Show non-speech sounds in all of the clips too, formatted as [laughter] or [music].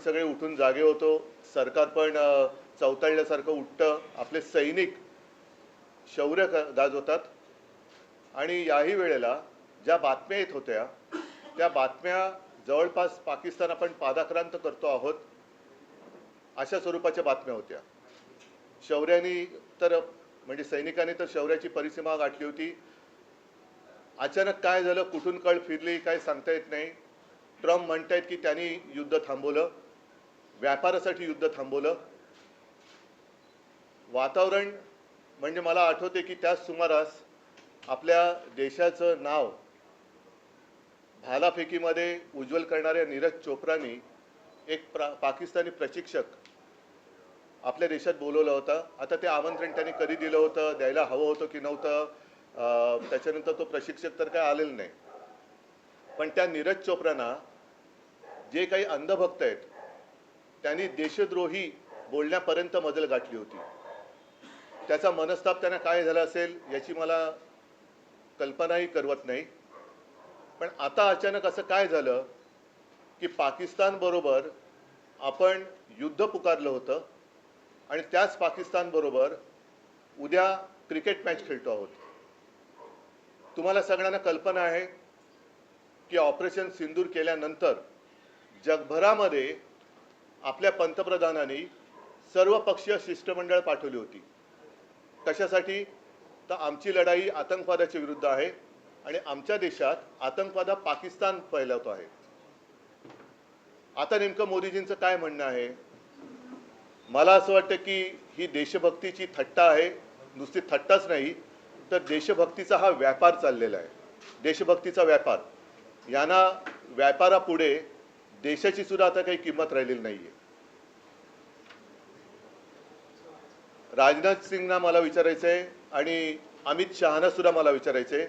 सगळे उठून जागे होतो. सरकार पण चौताळल्यासारखं उठतं. आपले सैनिक शौर्य गाजवतात आणि याही वेळेला ज्या बातम्या येत होत्या त्या बातम्या जवळपास पाकिस्तान आपण पादाक्रांत करतो आहोत अशा स्वरूपाच्या बातम्या होत्या. शौर्यानी तर म्हणजे सैनिकांनी तर शौर्याची परिसीमा गाठली होती. अचानक काय झालं कुठून कळ फिरली काय सांगता येत नाही. ट्रम्प म्हणतायत की त्यांनी युद्ध थांबवलं. व्यापारासाठी युद्ध थांबवलं. वातावरण म्हणजे मला आठवते की त्याच सुमारास आपल्या देशाचं नाव भालाफेकीमध्ये उज्ज्वल करणाऱ्या नीरज चोप्रानी एक प्रा पाकिस्तानी प्रशिक्षक आपल्या देशात बोलवलं होतं. आता ते आमंत्रण त्यांनी कधी दिलं होतं द्यायला हवं होतं की नव्हतं त्याच्यानंतर तो प्रशिक्षक तर काय आलेला नाही. पण त्या नीरज चोप्रांना जे काही अंधभक्त आहेत त्यांनी देशद्रोही बोलण्यापर्यंत मजल गाठली होती. त्याचा मनस्ताप त्यांना काय झाला असेल याची मला कल्पनाही करवत नाही. पण आता अचानक असं काय झालं की पाकिस्तानबरोबर आपण युद्ध पुकारलं होतं आणि त्याच पाकिस्तानबरोबर उद्या क्रिकेट मॅच खेळतो आहोत. तुम्हाला सगळ्यांना कल्पना आहे की ऑपरेशन सिंदूर केल्यानंतर जगभरामध्ये आपल्या पंतप्रधानांनी सर्वपक्षीय शिष्टमंडळ पाठवली होती. कशासाठी तर आमची लढाई आतंकवादाच्या विरुद्ध आहे आणि आमच्या देशात आतंकवाद हा पाकिस्तान फैलावतो आहे. आता नेमकं मोदीजींचं काय म्हणणं आहे? मला असं वाटतं की ही देशभक्तीची थट्टा आहे नुसती थट्टाच नाही तर देशभक्तीचा हा व्यापार चाललेला आहे. देशभक्तीचा व्यापार. यांना व्यापारापुढे देशाची सुद्धा आता काही किंमत राहिलेली नाहीये. राजनाथ सिंगना मला विचारायचं आहे आणि अमित शहाना सुद्धा मला विचारायचं आहे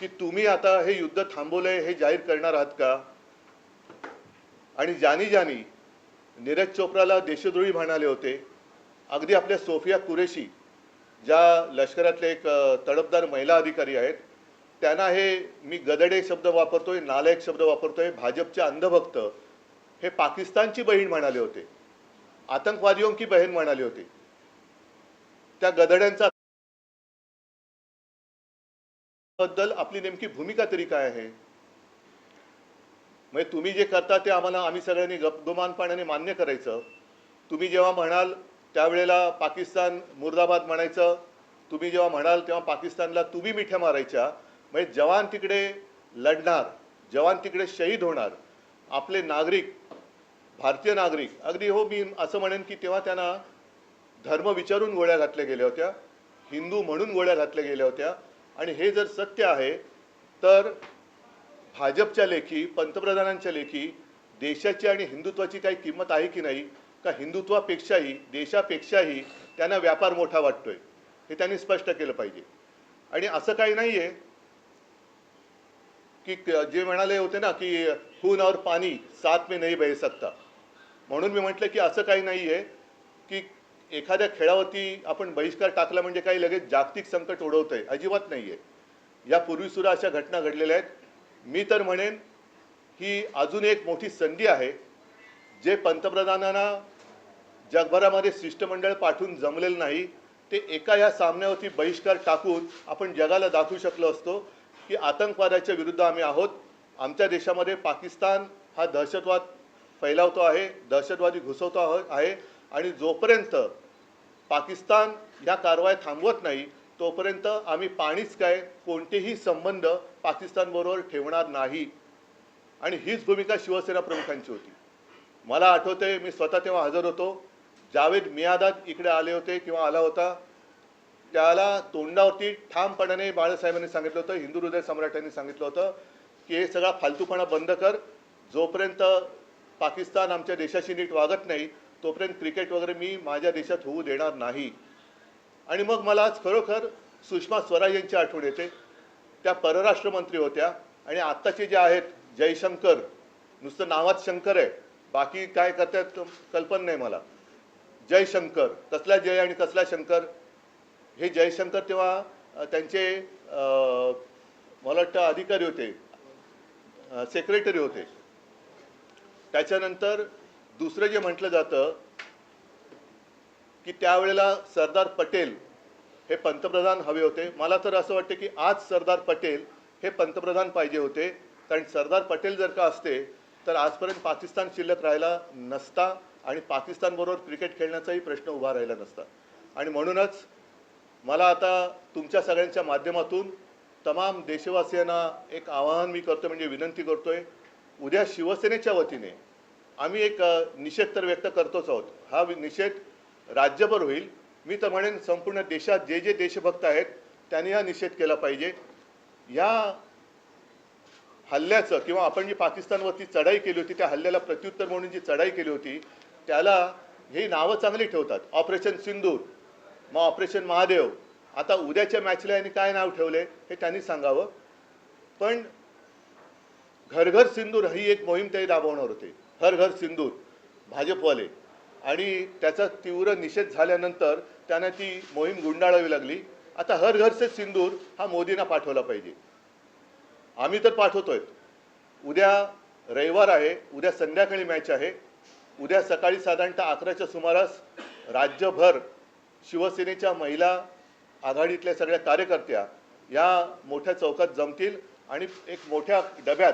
की तुम्ही आता हे युद्ध थांबवलंय हे जाहीर करणार आहात का? आणि ज्यानी ज्यानी नीरज चोप्राला देशद्रोही म्हणाले होते. अगदी आपल्या सोफिया कुरेशी ज्या लष्करातले एक अ, तडफदार महिला अधिकारी आहेत त्यांना हे मी गदडे शब्द वापरतोय नालायक शब्द वापरतोय भाजपचे अंधभक्त हे पाकिस्तानची बहीण म्हणाले होते. आतंकवादियों की बहीण म्हणाले होते. त्या गदड्यांचा बद्दल आपली नेमकी भूमिका तरी काय आहे? म्हणजे तुम्ही जे करता ते आम्हाला आम्ही सगळ्यांनी गपगुमानपणाने मान्य करायचं. तुम्ही जेव्हा म्हणाल त्यावेळेला पाकिस्तान मुर्दाबाद म्हणायचं. तुम्ही जेव्हा म्हणाल तेव्हा पाकिस्तानला तुम्ही मिठ्या मारायच्या. म्हणजे जवान तिकडे लढणार जवान तिकडे शहीद होणार आपले नागरिक भारतीय नागरिक. अगदी हो मी असं म्हणेन की तेव्हा त्यांना धर्म विचारून गोळ्या घातल्या गेल्या होत्या हिंदू म्हणून गोळ्या घातल्या गेल्या होत्या. आणि हे जर सत्य आहे तर भाजपच्या लेखी पंतप्रधानांच्या लेखी देशाची आणि हिंदुत्वाची काही किंमत आहे की नाही का हिंदुत्वापेक्षाही देशापेक्षाही त्यांना व्यापार मोठा वाटतोय हे त्यांनी स्पष्ट केलं पाहिजे. आणि असं काही नाही आहे की जे म्हणाले होते ना की खून और पाणी साथ में नाही बह सकता. म्हणून मी म्हटलं की असं काही नाही आहे की एखाद्या खेळावरती आपण बहिष्कार टाकला म्हणजे काही लगेच जागतिक संकट ओढवतंय अजिबात नाही आहे यापूर्वी सुद्धा अशा घटना घडलेल्या आहेत. मी तर म्हणेन ही अजून एक मोठी संधी आहे जे पंतप्रधानांना जगभरामध्ये शिष्टमंडळ पाठवून जमलेलं नाही ते एका या सामन्यावरती बहिष्कार टाकून आपण जगाला दाखवू शकलो असतो. की आतंकवादाच्या विरुद्ध आम्ही आहोत. आमच्या देशामध्ये पाकिस्तान हा दहशतवाद फैलावतो आहे दहशतवादी घुसवतो आहे आणि जोपर्यंत पाकिस्तान ह्या कारवाया थांबवत नाही तोपर्यंत आम्ही पाणीच काय कोणतेही संबंध पाकिस्तानबरोबर ठेवणार नाही. आणि हीच भूमिका शिवसेना प्रमुखांची होती. मला आठवते मी स्वतः तेव्हा हजर होतो. जावेद मियादाद इकडे आले होते किंवा आला होता. त्याला तोंडावरती ठामपणाने बाळासाहेबांनी सांगितलं होतं हिंदू हृदय सम्राटांनी सांगितलं होतं की हे सगळा फालतूपणा बंद कर. जोपर्यंत पाकिस्तान आमच्या देशाशी नीट वागत नाही तोपर्यंत क्रिकेट वगैरे मी माझ्या देशात होऊ देणार नाही. आणि मग मला आज खरोखर सुषमा स्वराज यांची आठवण येते. त्या परराष्ट्र मंत्री होत्या आणि आत्ताचे जे आहेत जयशंकर नुसतं नावात शंकर आहे बाकी काय करतात कल्पना नाही मला. जयशंकर कसला जय आणि कसला शंकर? हे जयशंकर तेव्हा त्यांचे मला वाटतं अधिकारी होते. सेक्रेटरी होते. त्याच्यानंतर दुसरं जे म्हटलं जातं की त्यावेळेला सरदार पटेल हे पंतप्रधान हवे होते. मला तर असं वाटतं की आज सरदार पटेल हे पंतप्रधान पाहिजे होते. कारण सरदार पटेल जर का असते तर आजपर्यंत पाकिस्तान शिल्लक राहिला नसता आणि पाकिस्तानबरोबर क्रिकेट खेळण्याचाही प्रश्न उभा राहिला नसता. आणि म्हणूनच मला आता तुमच्या सगळ्यांच्या माध्यमातून तमाम देशवासियांना एक आवाहन मी करतो म्हणजे विनंती करतोय. उद्या शिवसेनेच्या वतीने आम्ही एक निषेध तर व्यक्त करतोच आहोत. हा निषेध राज्यभर होईल. मी तर म्हणेन संपूर्ण देशात जे जे देशभक्त आहेत त्यांनी हा निषेध केला पाहिजे. या हल्ल्याचं किंवा आपण जी पाकिस्तानवरती चढाई केली होती त्या हल्ल्याला प्रत्युत्तर म्हणून जी चढाई केली होती त्याला ही नावं चांगली ठेवतात. ऑपरेशन सिंदूर मग ऑपरेशन महादेव. आता उद्याच्या मॅचला यांनी काय नाव ठेवले हे त्यांनी सांगावं. पण घर घर सिंदूर ही एक मोहीम ते राबवणार होते. हर घर सिंदूर भाजपवाले. आणि त्याचा तीव्र निषेध झाल्यानंतर त्यांना ती मोहीम गुंडाळावी लागली. आता हर घरचे सिंदूर हा मोदींना पाठवला पाहिजे. आम्ही तर पाठवतोय. उद्या रविवार आहे उद्या संध्याकाळी मॅच आहे. उद्या सकाळी साधारणतः अकराच्या सुमारास राज्यभर शिवसेनेच्या महिला आघाडीतल्या सगळ्या कार्यकर्त्या या मोठ्या चौकात जमतील आणि एक मोठ्या डब्यात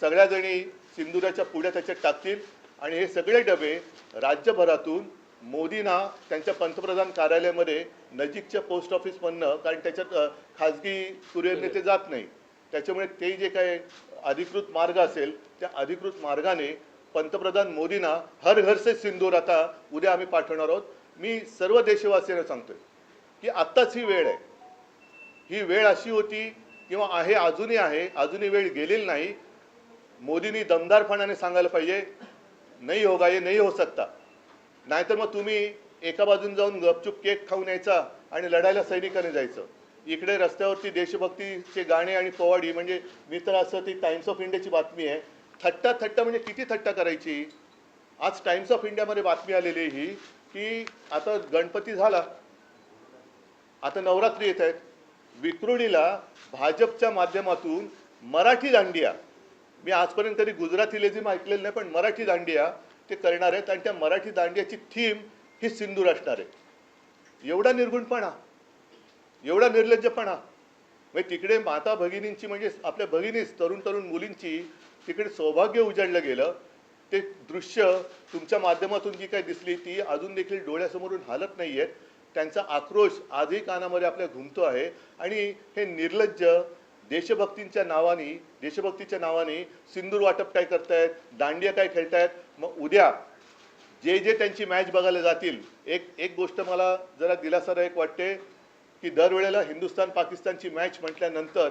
सगळ्या जणी सिंदुराच्या पुढ्या त्याच्यात टाकतील. आणि हे सगळे डबे राज्यभरातून मोदींना त्यांच्या पंतप्रधान कार्यालयामध्ये नजीकच्या पोस्ट ऑफिसमधनं कारण त्याच्यात खाजगी कुरिअरने ते जात नाही. त्याच्यामुळे ते जे काय अधिकृत मार्ग असेल त्या अधिकृत मार्गाने पंतप्रधान मोदींना हर घर से सिंदूर आता उद्या आम्ही पाठवणार आहोत. मी सर्व देशवासियांना सांगतोय की आत्ताच ही वेळ आहे. ही वेळ अशी होती किंवा आहे अजूनही आहे अजूनही वेळ गेलेली नाही. मोदींनी दमदारपणाने सांगायला पाहिजे नाही होगा ये नाही हो सकता नाहीतर मग तुम्ही एका बाजून जाऊन गपचूप केक खाऊन यायचा आणि लढायला सैनिकाने जायचं. इकडे रस्त्यावरती देशभक्तीचे गाणे आणि पोवाडी म्हणजे मी तर असं ती टाइम्स ऑफ इंडियाची बातमी आहे. थट्टा थट्टा म्हणजे किती थट्टा करायची? आज टाइम्स ऑफ इंडियामध्ये बातमी आलेली आहे ही. की आता गणपती झाला. आता नवरात्री येत आहेत. विक्रोळीला भाजपच्या माध्यमातून मराठी दांडिया. मी आजपर्यंत कधी गुजराती लेझिम ऐकलेलं नाही पण मराठी दांडिया ते करणार आहेत आणि त्या मराठी दांडियाची थीम ही सिंदूर असणार आहे. एवढा निर्गुणपणा एवढा निर्लज्जपणा. म्हणजे तिकडे माता भगिनींची म्हणजे आपल्या भगिनीच तरुण तरुण मुलींची तिकडे सौभाग्य उजाडलं गेलं. ते दृश्य तुमच्या माध्यमातून जी काही दिसली ती अजून देखील डोळ्यासमोरून हालत नाही आहेत त्यांचा आक्रोश आजही कानामध्ये आपल्या घुमतो आहे. आणि हे निर्लज्ज देशभक्तींच्या नावाने देशभक्तीच्या नावाने सिंदूर वाटप काय करतायत दांडिया काय खेळतायत मग उद्या जे जे त्यांची मॅच बघायला जातील एक एक गोष्ट मला जरा दिलासादायक वाटते की दरवेळेला हिंदुस्थान पाकिस्तानची मॅच म्हटल्यानंतर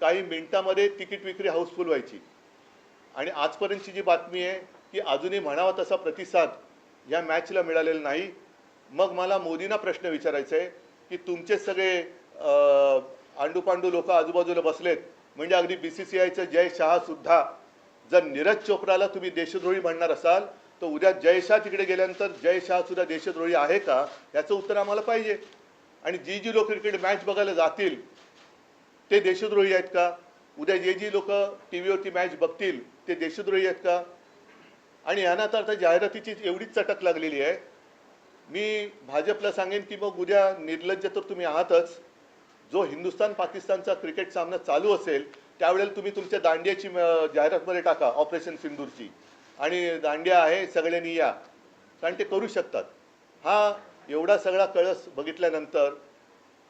काही मिनिटामध्ये तिकीट विक्री हाऊसफुल व्हायची. आणि आजपर्यंतची जी बातमी आहे की अजूनही म्हणावा तसा प्रतिसाद या मॅचला मिळालेला नाही. मग मला मोदींना प्रश्न विचारायचा आहे की तुमचे सगळे आंडूपांडू लोक आजूबाजूला बसलेत म्हणजे अगदी बी सी सी आयचं जय शहासुद्धा जर नीरज चोप्राला तुम्ही देशद्रोही म्हणणार असाल तर उद्या जय शाह तिकडे गेल्यानंतर जय शाह सुद्धा देशद्रोही आहे का? याचं उत्तर आम्हाला पाहिजे. आणि जी जी लोक क्रिकेट मॅच बघायला जातील ते देशद्रोही आहेत का? उद्या जे जी लोक टी व्हीवरती मॅच बघतील ते देशद्रोही आहेत का? आणि यांना तर आता जाहिरातीची एवढीच चटक लागलेली आहे. मी भाजपला सांगेन की मग उद्या निर्लज्ज तर तुम्ही आहातच. जो हिंदुस्तान पाकिस्तानचा क्रिकेट सामना चालू असेल त्यावेळेला तुम्ही तुमच्या दांडियाची जाहिरातमध्ये टाका ऑपरेशन सिंदूरची. आणि दांडिया आहे सगळ्यांनी या. कारण ते करू शकतात. हा एवढा सगळा कळस बघितल्यानंतर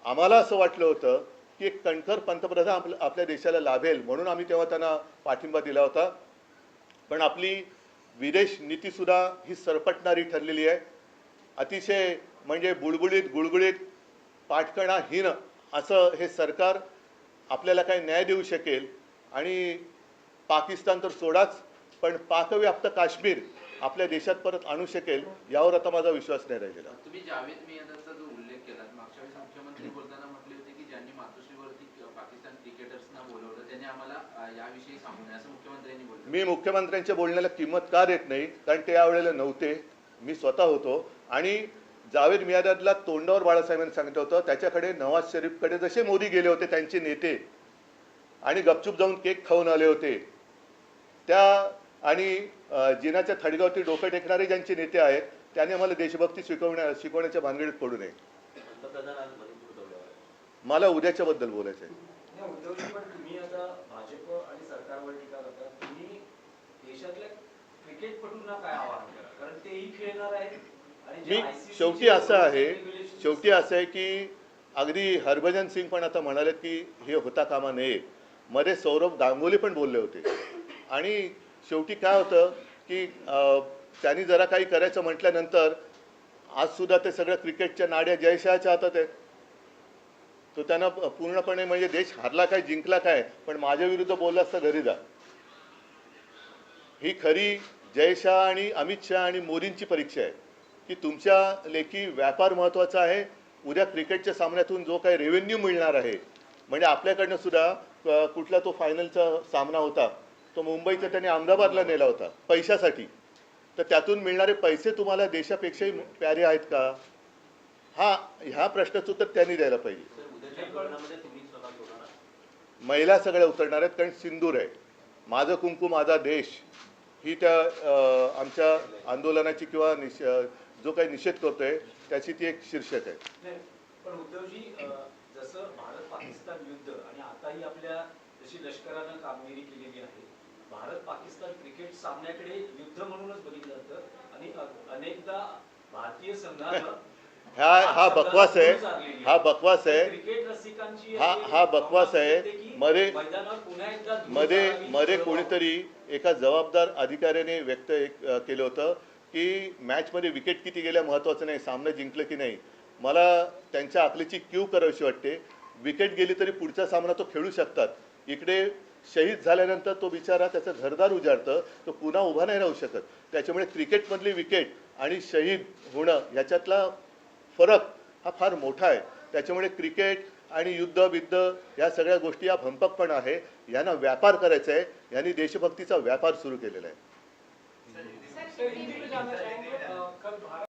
आम्हाला असं वाटलं होतं की एक कणखर पंतप्रधान आपल्या आपल्या देशाला लाभेल म्हणून आम्ही तेव्हा त्यांना पाठिंबा दिला होता. पण आपली विदेश नीतीसुद्धा ही सरपटणारी ठरलेली आहे. अतिशय म्हणजे बुळबुळीत गुळगुळीत पाठकणाहीन असं हे सरकार आपल्याला काही न्याय देऊ शकेल. आणि पाकिस्तान तर सोडाच पण पाकव्याप्त काश्मीर आपल्या देशात परत आणू शकेल यावर आता माझा विश्वास नाही राहिलेला. तुम्ही जावेद मियादाचा जो उल्लेख केलात मागच्या वेळेस मुख्यमंत्री बोलताना म्हटले होते की ज्यांनी मातोश्रीवरती पाकिस्तान क्रिकेटर्सना बोलवलं त्यांनी आम्हाला याविषयी सांगू नये असं मुख्यमंत्र्यांनी बोललं मी मुख्यमंत्र्यांच्या बोलण्याला किंमत का देत नाही कारण ते यावेळेला नव्हते. मी स्वतः होतो. आणि जावेद मियादादला तोंडावर बाळासाहेबांनी सांगितलं होतं त्याच्याकडे नवाज शरीफकडे जसे मोदी गेले होते त्यांचे नेते. आणि गपचूप जाऊन केक खाऊन आले होते. त्या आणि जिनाच्या थडगावरती डोकं टेकणारे ज्यांचे नेते आहेत त्यांनी आम्हाला देशभक्ती शिकवण्या शिकवण्याच्या भानगडीत पडू नये. मला उद्याच्या बद्दल बोलायचं आहे मी शेवटी असं आहे शेवटी असं आहे की अगदी हरभजन सिंग पण आता म्हणाले की हे होता कामा नये. मध्ये सौरभ गांगुली पण बोलले होते. आणि शेवटी काय होतं की त्यांनी जरा काही करायचं म्हटल्यानंतर आज सुद्धा ते सगळं क्रिकेटच्या नाड्या जयशहाच्या हातात आहेत. तो त्यांना पूर्णपणे म्हणजे देश हारला काय जिंकला काय पण माझ्या विरुद्ध असता घरी जा. ही खरी जयशाह आणि अमित शहा आणि मोदींची परीक्षा आहे. की तुमच्या लेखी व्यापार महत्त्वाचा आहे. उद्या क्रिकेटच्या सामन्यातून जो काही रेव्हेन्यू मिळणार आहे म्हणजे आपल्याकडनं सुद्धा कुठला तो फायनलचा सामना होता तो मुंबईचा त्याने अहमदाबादला नेला होता पैशासाठी. तर त्यातून मिळणारे पैसे तुम्हाला देशापेक्षाही प्यारे आहेत का? हा ह्या प्रश्नाचं उत्तर त्यांनी द्यायला पाहिजे. महिला सगळ्या उतरणार आहेत कारण सिंदूर आहे. माझं कुंकू माझा देश ही त्या आमच्या आंदोलनाची किंवा निष जो काही निषेध करतोय त्याची ती एक शीर्षक आहे. पण उद्धवजी जसं भारत पाकिस्तान युद्ध आणि आताही आपल्या जशी लष्करानं कामगिरी केलेली आहे भारत पाकिस्तान क्रिकेट सामन्याकडे युद्ध म्हणूनच बघितलं जातं. आणि अनेकदा भारतीय संघानं [laughs] हा हा बकवास आहे. हा बकवास आहे. हा- हा बकवास आहे. मध्ये- मध्ये मध्ये कोणीतरी एका जबाबदार अधिकाऱ्याने व्यक्त केलं होतं की मॅचमध्ये विकेट किती गेल्या महत्त्वाचं नाही सामना जिंकलं की नाही. मला त्यांच्या आकलीची क्यू करावीशी वाटते. विकेट गेली तरी पुढचा सामना तो खेळू शकतात. इकडे शहीद झाल्यानंतर तो बिचारा त्याचं घरदार उजाडतं तो पुन्हा उभा नाही राहू शकत. त्याच्यामुळे क्रिकेटमधली विकेट आणि शहीद होणं ह्याच्यातला फरक हा फार मोठा आहे. त्याच्यामुळे क्रिकेट आणि युद्ध बिद्ध या सगळ्या गोष्टी या भंपकपण आहे. यांना व्यापार करायचा आहे. यांनी देशभक्तीचा व्यापार सुरू केलेला आहे.